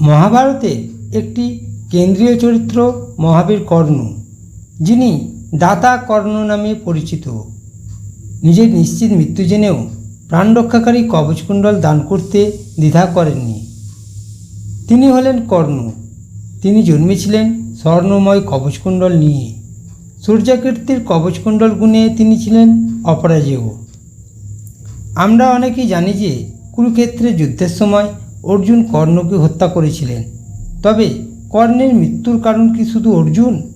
মহাভারতে একটি কেন্দ্রীয় চরিত্র মহাবীর কর্ণ, যিনি দাতা কর্ণ নামে পরিচিত। নিজের নিশ্চিত মৃত্যু জেনেও প্রাণ রক্ষাকারী কবচকুণ্ডল দান করতে দ্বিধা করেননি। তিনি হলেন কর্ণ। তিনি জন্মেছিলেন স্বর্ণময় কবচকুণ্ডল নিয়ে। সূর্যাকীর্তির কবচকুণ্ডল গুণে তিনি ছিলেন অপরাজেয়। আমরা অনেকেই জানি যে কুরুক্ষেত্রে যুদ্ধের সময় অর্জুন কর্ণকে হত্যা করেছিলেন। তবে কর্ণের মৃত্যুর কারণ কি শুধু অর্জুন?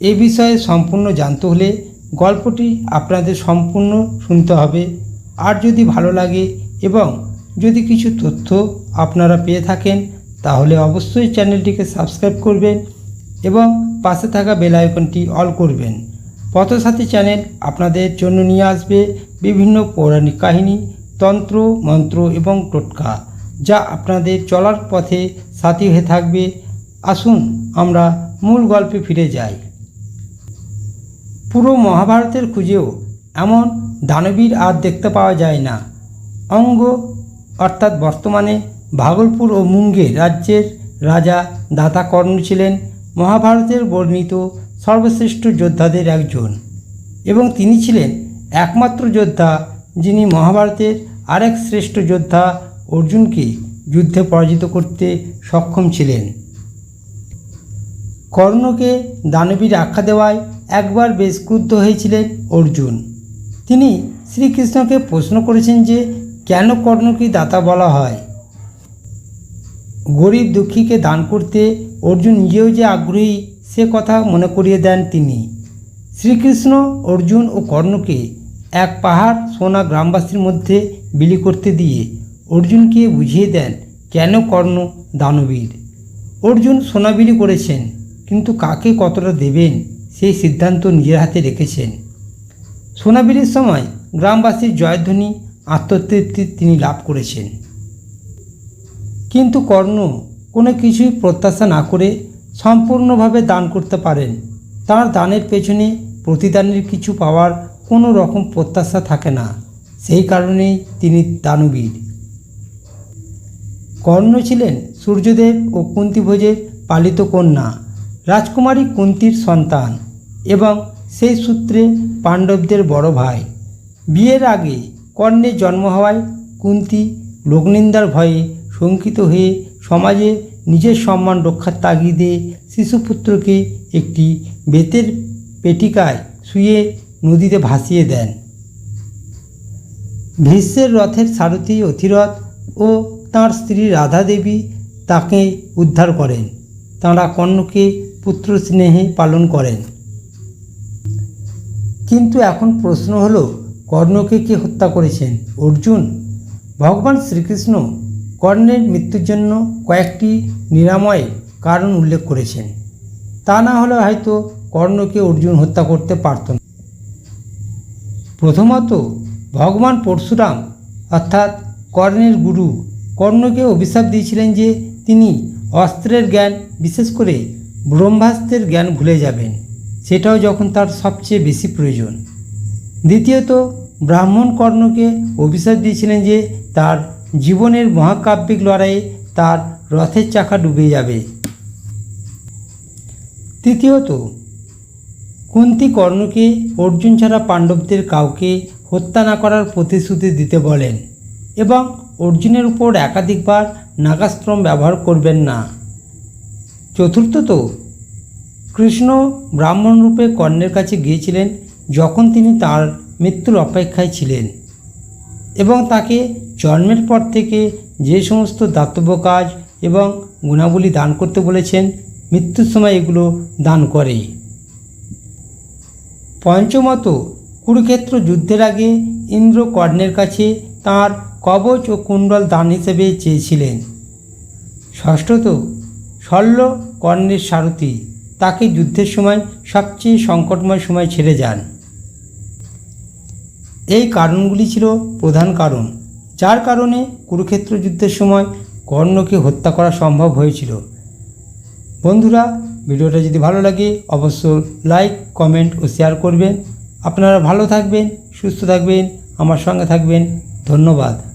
এ বিষয়ে সম্পূর্ণ জানতে হলে গল্পটি আপনাদের সম্পূর্ণ শুনতে হবে। আর যদি ভালো লাগে এবং যদি কিছু তথ্য আপনারা পেয়ে থাকেন, তাহলে অবশ্যই চ্যানেলটিকে সাবস্ক্রাইব করবেন এবং পাশে থাকা বেল আইকনটি অল করবেন। পথসাথী চ্যানেল আপনাদের জন্য নিয়ে আসবে বিভিন্ন পৌরাণিক কাহিনী, তন্ত্র, মন্ত্র এবং টোটকা। যা আপনাদের চলার পথে সাথী হয়ে থাকবে। আসুন আমরা মূল গল্পে ফিরে যাই। পুরো মহাভারতের খুঁজেও এমন দানবীর আর দেখতে পাওয়া যায় না। অঙ্গ, অর্থাৎ বর্তমানে ভাগলপুর ও মুঙ্গের রাজ্যের রাজা দাতা কর্ণ ছিলেন, মহাভারতের বর্ণিত সর্বশ্রেষ্ঠ যোদ্ধাদের একজন। এবং তিনি ছিলেন একমাত্র যোদ্ধা যিনি মহাভারতের আরেক শ্রেষ্ঠ যোদ্ধা অর্জুনকে যুদ্ধে পরাজিত করতে সক্ষম ছিলেন। কর্ণকে দানবীর আখ্যা দেওয়ায় একবার বেশ ক্রুদ্ধ হয়েছিলেন অর্জুন। তিনি শ্রীকৃষ্ণকে প্রশ্ন করেছেন যে, কেন কর্ণকে দাতা বলা হয়? গরিব দুঃখীকে দান করতে অর্জুন নিজেও যে আগ্রহী, সে কথা মনে করিয়ে দেন তিনি। শ্রীকৃষ্ণ, অর্জুন ও কর্ণকে এক পাহাড় সোনা গ্রামবাসীর মধ্যে বিলি করতে দিয়ে অর্জুনকে বুঝিয়ে দেন, কেন কর্ণ দানবীর? অর্জুন সোনা বিলি করেছেন, কিন্তু কাকে কতটা দেবেন সেই সিদ্ধান্ত নিজের হাতে রেখেছেন। সোনাবিলির সময় গ্রামবাসীর জয়ধ্বনি, আত্মতৃপ্তি তিনি লাভ করেছেন। কিন্তু কর্ণ কোনো কিছুই প্রত্যাশা না করে সম্পূর্ণভাবে দান করতে পারেন। তার দানের পেছনে প্রতিদানের কিছু পাওয়ার কোনো রকম প্রত্যাশা থাকে না। সেই কারণেই তিনি দানবীর। কর্ণ ছিলেন সূর্যদেব ও কুন্তিভোজের পালিত কন্যা, রাজকুমারী কুন্তির সন্তান এবং সেই সূত্রে পাণ্ডবদের বড় ভাই। বিয়ের আগে কর্ণের জন্ম হওয়ায় কুন্তি লোকনিন্দার ভয়ে শঙ্কিত হয়ে সমাজে নিজের সম্মান রক্ষার তাগিদে শিশুপুত্রকে একটি বেতের পেটিকায় শুয়ে নদীতে ভাসিয়ে দেন। ভীষ্মের রথের সারথি অথিরথ ও তাঁর স্ত্রী রাধা দেবী তাকে উদ্ধার করেন। তাঁরা কর্ণকে পুত্র স্নেহে পালন করেন। কিন্তু এখন প্রশ্ন হলো, কর্ণকে কে হত্যা করেছেন? অর্জুন? ভগবান শ্রীকৃষ্ণ কর্ণের মৃত্যুর জন্য কয়েকটি নিরাময় কারণ উল্লেখ করেছেন। তা না হলে হয়তো কর্ণকে অর্জুন হত্যা করতে পারত না। প্রথমত, ভগবান পরশুরাম অর্থাৎ কর্ণের গুরু কর্ণকে অভিশাপ দিয়েছিলেন যে তিনি অস্ত্রের জ্ঞান, বিশেষ করে ব্রহ্মাস্ত্রের জ্ঞান ভুলে যাবেন। সেটাও যখন তার সবচেয়ে বেশি প্রয়োজন। দ্বিতীয়ত, ব্রাহ্মণ কর্ণকে অভিশাপ দিয়েছিলেন যে তার জীবনের মহাকাব্যিক লড়াইয়ে তার রথের চাকা ডুবে যাবে। তৃতীয়ত, কুন্তি কর্ণকে অর্জুন ছাড়া পাণ্ডবদের কাউকে হত্যা না করার প্রতিশ্রুতি দিতে বলেন। এবং অর্জুনের উপর একাধিকবার নাগাস্ত্রম ব্যবহার করবেন না। চতুর্থত, কৃষ্ণ ব্রাহ্মণ রূপে কর্ণের কাছে গিয়েছিলেন যখন তিনি তার মৃত্যুর অপেক্ষায় ছিলেন এবং তাকে জন্মের পর থেকে যে সমস্ত দাতব্য কাজ এবং গুণাবলী দান করতে বলেছেন, মৃত্যুর সময় এগুলো দান করে। পঞ্চমত, কুরুক্ষেত্র যুদ্ধের আগে ইন্দ্র কর্ণের কাছে তার কবচ ও কুণ্ডল দান হিসেবে চেয়েছিলেন। ষষ্ঠত, শল্য কর্ণের সারথি, তাকে যুদ্ধের সময়, সবচেয়ে সংকটময় সময় ছেড়ে যান। এই কারণগুলি ছিল প্রধান কারণ, যার কারণে কুরুক্ষেত্র যুদ্ধের সময় কর্ণকে হত্যা করা সম্ভব হয়েছিল। বন্ধুরা, ভিডিওটা যদি ভালো লাগে, অবশ্যই লাইক, কমেন্ট ও শেয়ার করবেন। আপনারা ভালো থাকবেন, সুস্থ থাকবেন, আমার সঙ্গে থাকবেন। ধন্যবাদ।